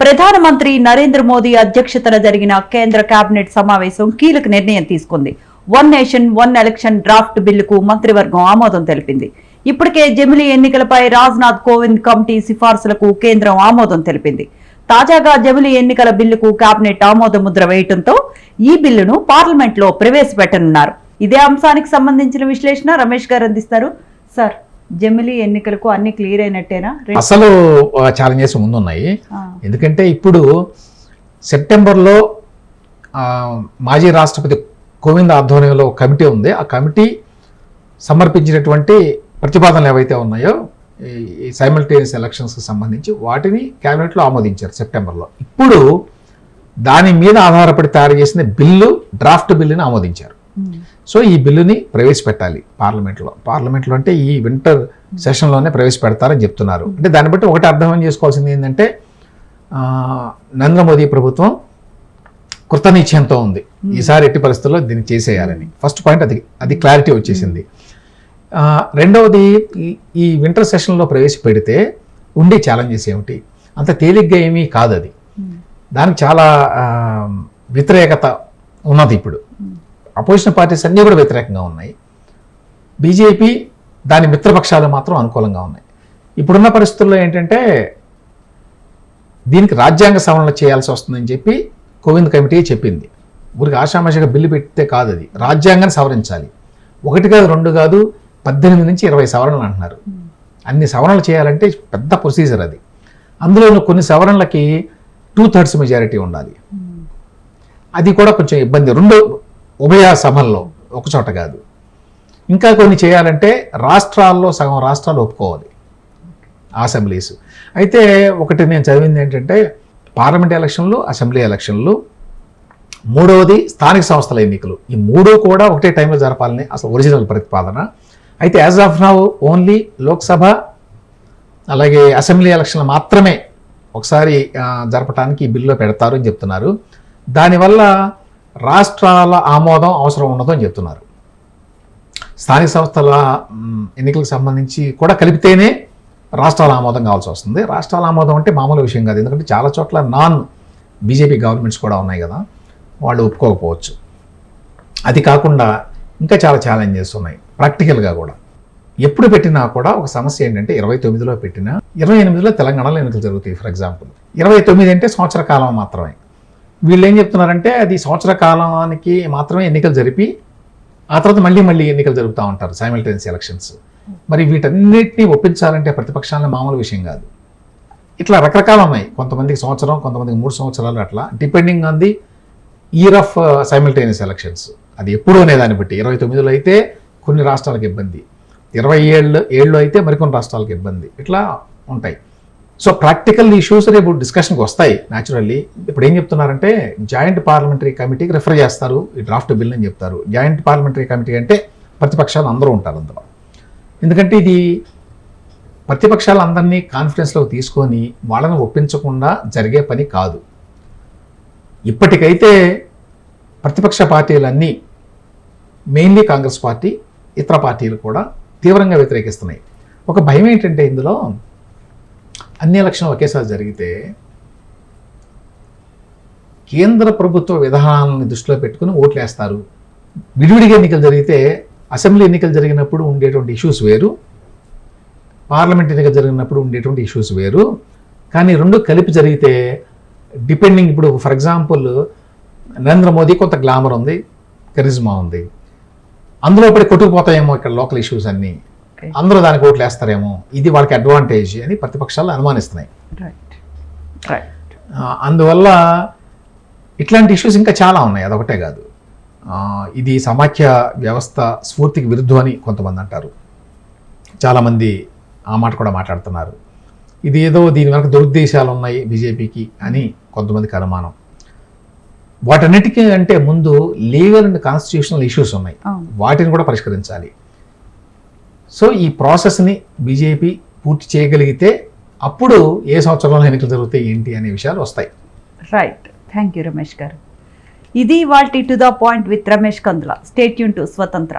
ప్రధానమంత్రి నరేంద్ర మోదీ అధ్యక్షతన జరిగిన కేంద్ర కేబినెట్ సమావేశం కీలక నిర్ణయం తీసుకుంది. One nation one election draft బిల్లుకు మంత్రివర్గం ఆమోదం తెలిపింది. ఇప్పటికే జమిలీ ఎన్నికలపై రాజ్నాథ్ కోవింద్ కమిటీ సిఫార్సులకు కేంద్రం ఆమోదం తెలిపింది. తాజాగా జమిలీ ఎన్నికల బిల్లుకు కేబినెట్ ఆమోద ముద్ర వేయటంతో ఈ బిల్లును పార్లమెంట్లో ప్రవేశపెట్టనున్నారు. ఇదే అంశానికి సంబంధించిన విశ్లేషణ రమేష్ గారు అందిస్తారు. సార్ జమిలీ ఎన్నికలకు అన్ని క్లియర్ అయినట్టేనా? అసలు ఛాలెంజెస్ ముందున్నాయి. ఎందుకంటే ఇప్పుడు సెప్టెంబర్లో మాజీ రాష్ట్రపతి కోవింద్ ఆధ్వర్యంలో ఒక కమిటీ ఉంది. ఆ కమిటీ సమర్పించినటువంటి ప్రతిపాదనలు ఏవైతే ఉన్నాయో ఈ- సైమల్టేనియస్ ఎలక్షన్స్కి సంబంధించి వాటిని క్యాబినెట్లో ఆమోదించారు సెప్టెంబర్లో. ఇప్పుడు దాని మీద ఆధారపడి తయారు చేసిన బిల్లు డ్రాఫ్ట్ బిల్లుని ఆమోదించారు. సో ఈ బిల్లుని ప్రవేశపెట్టాలి పార్లమెంట్లో. పార్లమెంట్లో అంటే ఈ వింటర్ సెషన్లోనే ప్రవేశపెడతారని చెప్తున్నారు. అంటే దాన్ని బట్టి ఒకటి అర్థం చేసుకోవాల్సింది ఏంటంటే నరేంద్ర మోదీ ప్రభుత్వం కృత నిశ్చయంతో ఉంది ఈసారి ఎట్టి పరిస్థితుల్లో దీన్ని చేసేయాలని. ఫస్ట్ పాయింట్ అది అది క్లారిటీ వచ్చేసింది. రెండవది ఈ- వింటర్ సెషన్లో ప్రవేశపెడితే ఉండే ఛాలెంజెస్ ఏమిటి? అంత తేలిగ్గా ఏమీ కాదు అది దానికి చాలా వ్యతిరేకత ఉన్నది ఇప్పుడు. అపోజిషన్ పార్టీస్ అన్నీ కూడా వ్యతిరేకంగా ఉన్నాయి. బీజేపీ దాని మిత్రపక్షాలు మాత్రం అనుకూలంగా ఉన్నాయి. ఇప్పుడున్న పరిస్థితుల్లో ఏంటంటే దీనికి రాజ్యాంగ సవరణ చేయాల్సి వస్తుందని చెప్పి కోవింద్ కమిటీ చెప్పింది. ఊరికి ఆషామాషిగా బిల్లు పెడితే కాదు అది. రాజ్యాంగాన్ని సవరించాలి. ఒకటి కాదు రెండు కాదు పద్దెనిమిది నుంచి ఇరవై సవరణలు అంటున్నారు. అన్ని సవరణలు చేయాలంటే పెద్ద ప్రొసీజర్ అది. అందులో కొన్ని సవరణలకి టూ థర్డ్స్ మెజారిటీ ఉండాలి. అది కూడా కొంచెం ఇబ్బంది. రెండు ఉభయ సభల్లో ఒకచోట కాదు. ఇంకా కొన్ని చేయాలంటే రాష్ట్రాల్లో సగం రాష్ట్రాలు ఒప్పుకోవాలి. అసెంబ్లీస్. అయితే ఒకటి నేను చదివింది ఏంటంటే పార్లమెంట్ ఎలక్షన్లు అసెంబ్లీ ఎలక్షన్లు. మూడవది స్థానిక సంస్థల ఎన్నికలు. ఈ మూడు కూడా ఒకటే టైంలో జరపాలని అసలు ఒరిజినల్ ప్రతిపాదన. అయితే as of now only Lok Sabha అలాగే అసెంబ్లీ ఎలక్షన్లు మాత్రమే ఒకసారి జరపడానికి ఈ బిల్లులో పెడతారు అని చెప్తున్నారు. దానివల్ల రాష్ట్రాల ఆమోదం అవసరం ఉండదు అని చెప్తున్నారు. స్థానిక సంస్థల ఎన్నికలకు సంబంధించి కూడా కలిపితేనే రాష్ట్రాల ఆమోదం కావాల్సి వస్తుంది. రాష్ట్రాల ఆమోదం అంటే మామూలు విషయం కాదు. ఎందుకంటే చాలా చోట్ల నాన్ బీజేపీ గవర్నమెంట్స్ కూడా ఉన్నాయి కదా. వాళ్ళు ఒప్పుకోకపోవచ్చు. అది కాకుండా ఇంకా చాలా ఛాలెంజెస్ ఉన్నాయి. ప్రాక్టికల్గా కూడా. ఎప్పుడు పెట్టినా కూడా ఒక సమస్య ఏంటంటే ఇరవై తొమ్మిదిలో పెట్టినా ఇరవై ఎనిమిదిలో తెలంగాణలో ఎన్నికలు జరుగుతాయి ఫర్ ఎగ్జాంపుల్ ఇరవై తొమ్మిది అంటే సంవత్సర కాలం మాత్రమే. వీళ్ళు ఏం చెప్తున్నారంటే అది సంవత్సర కాలానికి మాత్రమే ఎన్నికలు జరిపి ఆ తర్వాత మళ్ళీ మళ్ళీ ఎన్నికలు జరుపుతూ ఉంటారు సైమిల్టేనియస్ ఎలక్షన్స్ మరి వీటన్నిటినీ ఒప్పించాలంటే ప్రతిపక్షాలను మామూలు విషయం కాదు. ఇట్లా రకరకాలు ఉన్నాయి కొంతమందికి సంవత్సరం కొంతమందికి మూడు సంవత్సరాలు అట్లా depending on the year of simultaneous elections అది ఎప్పుడు అనే దాన్ని బట్టి. ఇరవై తొమ్మిదిలో అయితే కొన్ని రాష్ట్రాలకు ఇబ్బంది. ఇరవై ఏళ్ళు ఏళ్ళు అయితే మరికొన్ని రాష్ట్రాలకు ఇబ్బంది. ఇట్లా ఉంటాయి. సో ప్రాక్టికల్ ఇష్యూస్ రేపు డిస్కషన్కి వస్తాయి న్యాచురల్లీ ఇప్పుడు ఏం చెప్తున్నారంటే జాయింట్ పార్లమెంటరీ కమిటీకి రిఫర్ చేస్తారు ఈ డ్రాఫ్ట్ బిల్ అని చెప్తారు. జాయింట్ పార్లమెంటరీ కమిటీ అంటే ప్రతిపక్షాలు అందరూ ఉంటారు అందులో. ఎందుకంటే ఇది ప్రతిపక్షాలు అందరినీ కాన్ఫిడెన్స్లోకి తీసుకొని వాళ్ళని ఒప్పించకుండా జరిగే పని కాదు. ఇప్పటికైతే ప్రతిపక్ష పార్టీలన్నీ మెయిన్లీ కాంగ్రెస్ పార్టీ ఇతర పార్టీలు కూడా తీవ్రంగా వ్యతిరేకిస్తున్నాయి. ఒక భయం ఏంటంటే ఇందులో అన్ని ఎలక్షన్లు ఒకేసారి జరిగితే కేంద్ర ప్రభుత్వ విధానాలను దృష్టిలో పెట్టుకుని ఓట్లు వేస్తారు విడివిడిగా ఎన్నికలు జరిగితే అసెంబ్లీ ఎన్నికలు జరిగినప్పుడు ఉండేటువంటి ఇష్యూస్ వేరు. పార్లమెంట్ ఎన్నికలు జరిగినప్పుడు ఉండేటువంటి ఇష్యూస్ వేరు. కానీ రెండు కలిపి జరిగితే డిపెండింగ్ ఇప్పుడు ఫర్ ఎగ్జాంపుల్ నరేంద్ర మోదీ కొంత గ్లామర్ ఉంది కరిజ్మా ఉంది. అందులో పడి కొట్టుకుపోతాయేమో ఇక్కడ లోకల్ ఇష్యూస్ అన్నీ. అందరూ దానికి ఓట్లు వేస్తారేమో ఇది వాళ్ళకి అడ్వాంటేజ్ అని ప్రతిపక్షాలు అనుమానిస్తున్నాయి. అందువల్ల ఇట్లాంటి ఇష్యూస్ ఇంకా చాలా ఉన్నాయి. అదొకటే కాదు. ఇది సమాఖ్య వ్యవస్థ స్ఫూర్తికి విరుద్ధం అని కొంతమంది అంటారు. చాలామంది ఆ మాట కూడా మాట్లాడుతున్నారు. ఇది ఏదో దీని వెనక దురుద్దేశాలు ఉన్నాయి బీజేపీకి అని కొంతమందికి అనుమానం. వాటన్నిటికీ అంటే ముందు లీగల్ అండ్ కాన్స్టిట్యూషనల్ ఇష్యూస్ ఉన్నాయి. వాటిని కూడా పరిష్కరించాలి. సో ఈ ప్రాసెస్ని బీజేపీ పూర్తి చేయగలిగితే అప్పుడు ఏ సంవత్సరంలో ఎన్నికలు జరుగుతాయి ఏంటి అనే విషయాలు వస్తాయి. రైట్ థ్యాంక్ యూ రమేష్ గారు. ఇది వాళ్ళ to the point with Ramesh Kandula state Yoon to స్వతంత్ర